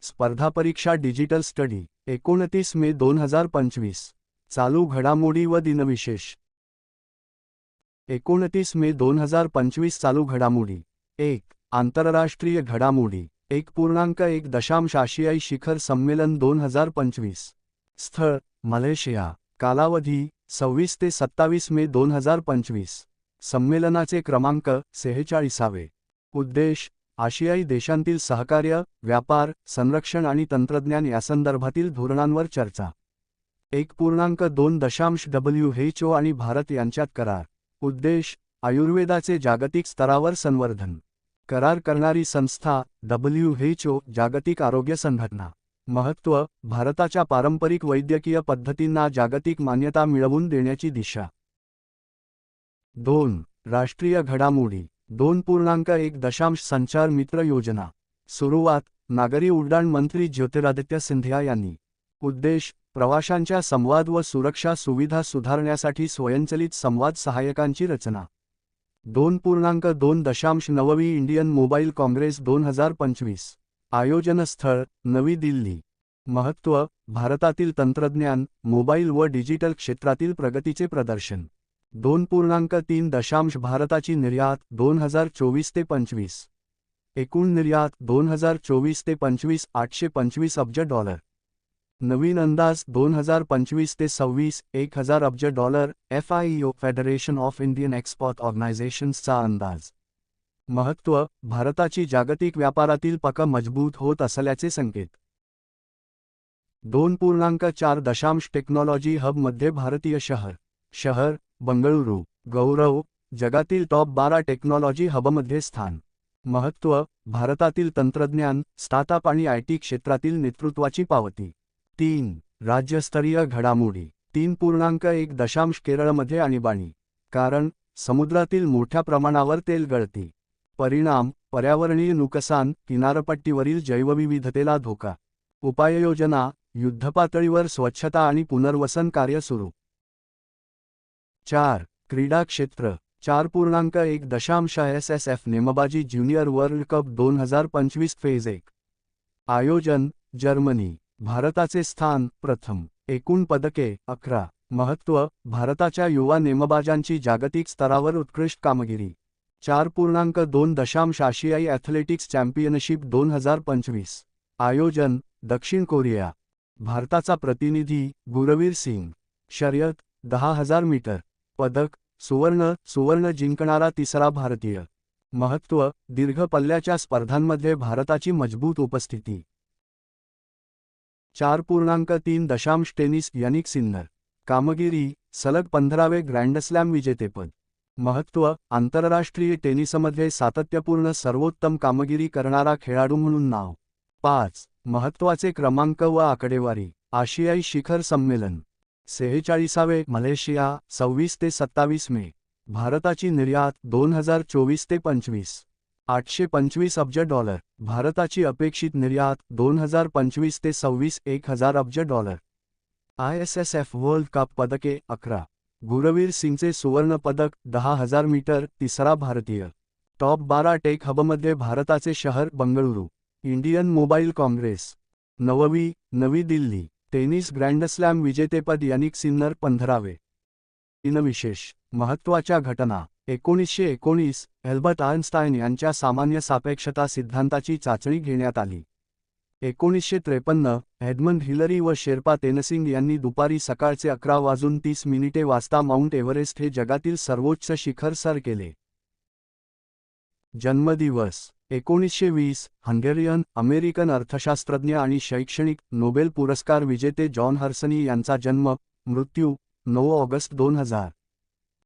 स्पर्धा परीक्षा digital study एकोणतीस मे दोन हजार पंचवीस. चालू घडामोडी व दिनविशेष. एकोणतीस मे दोन हजार पंचवीस चालू घडामोडी. एक आंतरराष्ट्रीय घडामोडी. एक पूर्णांक एक दशांश आशियाई शिखर संमेलन दोन हजार पंचवीस. स्थळ मलेशिया. कालावधी सव्वीस ते सत्तावीस मे दोन हजार पंचवीस. संमेलनाचे क्रमांक सेहेचाळीसावे. उद्देश आशियाई देशांतील सहकार्य व्यापार संरक्षण आणि तंत्रज्ञान यासंदर्भातील धोरणांवर चर्चा. एक पूर्णांक दोन दशांश डब्ल्यू एच ओ आणि भारत यांच्यात करार. उद्देश आयुर्वेदाचे जागतिक स्तरावर संवर्धन. करार करणारी संस्था डब्ल्यू एच ओ जागतिक आरोग्य संघटना. महत्त्व भारताच्या पारंपरिक वैद्यकीय पद्धतींना जागतिक मान्यता मिळवून देण्याची दिशा. दोन राष्ट्रीय घडामोडी. दोन पूर्णांक एक दशांश संचार मित्र योजना. सुरुवात नागरी उड्डाण मंत्री ज्योतिरादित्य सिंधिया यांनी. उद्देश प्रवाशांच्या संवाद व सुरक्षा सुविधा सुधारण्यासाठी स्वयंचलित संवाद सहाय्यकांची रचना. दोन पूर्णांक दोन दशांश नववी इंडियन मोबाईल काँग्रेस दोन हजार पंचवीस. आयोजनस्थळ नवी दिल्ली. महत्त्व भारतातील तंत्रज्ञान मोबाईल व डिजिटल क्षेत्रातील प्रगतीचे प्रदर्शन. दोन पूर्णांक तीन दशांश भारताची निर्यात दोन हजार चोवीस ते पंचवीस. एकूण निर्यात दोन हजार चोवीस ते पंचवीस आठशे पंचवीस अब्ज डॉलर. नवीन अंदाज दोन हजार पंचवीस ते सव्वीस एक हजार अब्ज dollar F I O federation of Indian export ऑर्गनायझेशन्सचा अंदाज. महत्त्व भारताची जागतिक व्यापारातील पक मजबूत होत असल्याचे संकेत. दोन पूर्णांक चार दशांश टेक्नॉलॉजी हबमध्ये भारतीय शहर. शहर बंगळुरू गौरव जगातील टॉप बारा टेक्नॉलॉजी हबमध्ये स्थान. महत्त्व भारतातील तंत्रज्ञान स्टार्टअप आणि आय टी क्षेत्रातील नेतृत्वाची पावती. तीन राज्यस्तरीय घडामोडी. तीन पूर्णांक एक दशांश केरळमध्ये आणीबाणी. कारण समुद्रातील मोठ्या प्रमाणावर तेल गळती. परिणाम पर्यावरणीय नुकसान किनारपट्टीवरील जैवविविधतेला धोका. उपाययोजना युद्धपातळीवर स्वच्छता आणि पुनर्वसन कार्य सुरू. चार क्रीडा क्षेत्र. चार पूर्णांक एक दशांश एस एस एफ नेमबाजी ज्युनियर वर्ल्ड कप दोन हजार पंचवीस फेज एक. आयोजन जर्मनी. भारताचे स्थान प्रथम. एकूण पदके अकरा. महत्त्व भारताच्या युवा नेमबाजांची जागतिक स्तरावर उत्कृष्ट कामगिरी. चार पूर्णांक दोन दशांश आशियाई ॲथलेटिक्स चॅम्पियनशिप दोन हजार पंचवीस. आयोजन दक्षिण कोरिया. भारताचा प्रतिनिधी गुरवीर सिंग. शर्यत दहा हजार मीटर. पदक सुवर्ण सुवर्ण जिंकणारा तिसरा भारतीय. महत्त्व दीर्घ पल्ल्याच्या स्पर्धांमध्ये भारताची मजबूत उपस्थिती. चार पूर्णांक तीन दशांश टेनिस यनिक सिन्नर. कामगिरी सलग पंधरावे ग्रँडस्लॅम विजेतेपद. महत्त्व आंतरराष्ट्रीय टेनिसमध्ये सातत्यपूर्ण सर्वोत्तम कामगिरी करणारा खेळाडू म्हणून नाव. पाच महत्त्वाचे क्रमांक व आकडेवारी. आशियाई शिखर संमेलन. सेहेचाळीसावे मलेशिया सव्वीस ते सत्तावीस मे. भारताची निर्यात दोन हजार चोवीस ते पंचवीस. आठशे पंचवीस अब्ज डॉलर. भारताची अपेक्षित निर्यात दोन हजार पंचवीस ते सव्वीस एक हजार अब्ज dollar. I S S F world cup पदके अकरा. गुरवीर सिंगचे सुवर्ण पदक दहा हजार मीटर तिसरा भारतीय. टॉप बारा टेक हबमध्ये भारताचे शहर बंगळुरू. Indian mobile Congress. नववी नवी दिल्ली. टेनिस ग्रँडस्लॅम विजेतेपद यानिक सिन्नर पंधरावे. दिनविशेष महत्त्वाच्या घटना एकोणीसशे एकोणीस एल्बर्ट आर्नस्टाईन यांच्या सामान्य सापेक्षता सिद्धांताची चाचणी घेण्यात आली. एकोणीसशे त्रेपन्न हेडमंड हिलरी व शेर्पा तेनसिंग यांनी दुपारी सकाळचे अकरा वाजून तीस मिनिटे वाजता माउंट एव्हरेस्ट हे जगातील सर्वोच्च शिखर सर केले. जन्मदिवस एकोणीसशे वीस हंगेरियन अमेरिकन अर्थशास्त्रज्ञ आणि शैक्षणिक नोबेल पुरस्कार विजेते जॉन हर्सनी यांचा जन्म मृत्यू नऊ ऑगस्ट दोन हजार.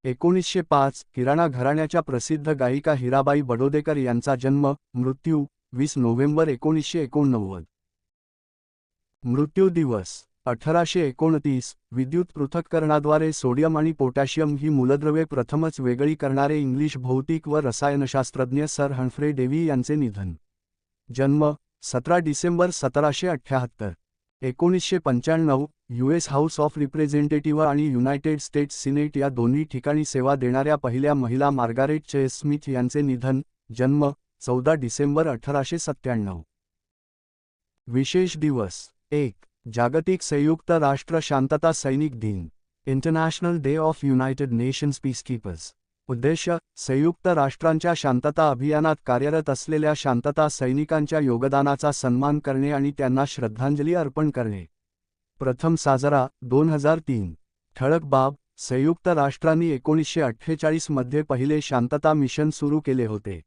एकोणीसशे पाच किराणा घराण्याच्या प्रसिद्ध गायिका हिराबाई बडोदेकर यांचा जन्म मृत्यू वीस नोव्हेंबर एकोणीसशे एकोणनव्वद. मृत्यू दिवस अठराशे एकोणतीस विद्युत पृथक्करणाद्वारे सोडियम आणि पोटॅशियम ही मूलद्रव्ये प्रथमच वेगळी करणारे इंग्लिश भौतिक व रसायनशास्त्रज्ञ सर हन्फ्रे डेव्ही यांचे निधन. जन्म सतरा डिसेंबर सतराशे अठ्ठ्याहत्तर एकोणीसशे पंच्याण्णव युएस हाऊस ऑफ रिप्रेझेंटेटिव्ह आणि युनायटेड स्टेट्स सिनेट या दोन्ही ठिकाणी सेवा देणाऱ्या पहिल्या महिला मार्गारेट चे स्मिथ यांचे निधन जन्म चौदा डिसेंबर अठराशे सत्त्याण्णव. विशेष दिवस एक. जागतिक संयुक्त राष्ट्र शांतता सैनिक दिन international day of United Nations peacekeepers उद्देश संयुक्त राष्ट्रांच्या शांतता अभियानात कार्यरत असलेल्या शांतता सैनिकांच्या योगदानाचा सन्मान करणे आणि त्यांना श्रद्धांजली अर्पण करणे. प्रथम साजरा दोन हजार तीन. ठळक बाब संयुक्त राष्ट्रांनी एकोणीसशे अठ्ठेचाळीसमध्ये पहिले शांतता मिशन सुरू केले होते.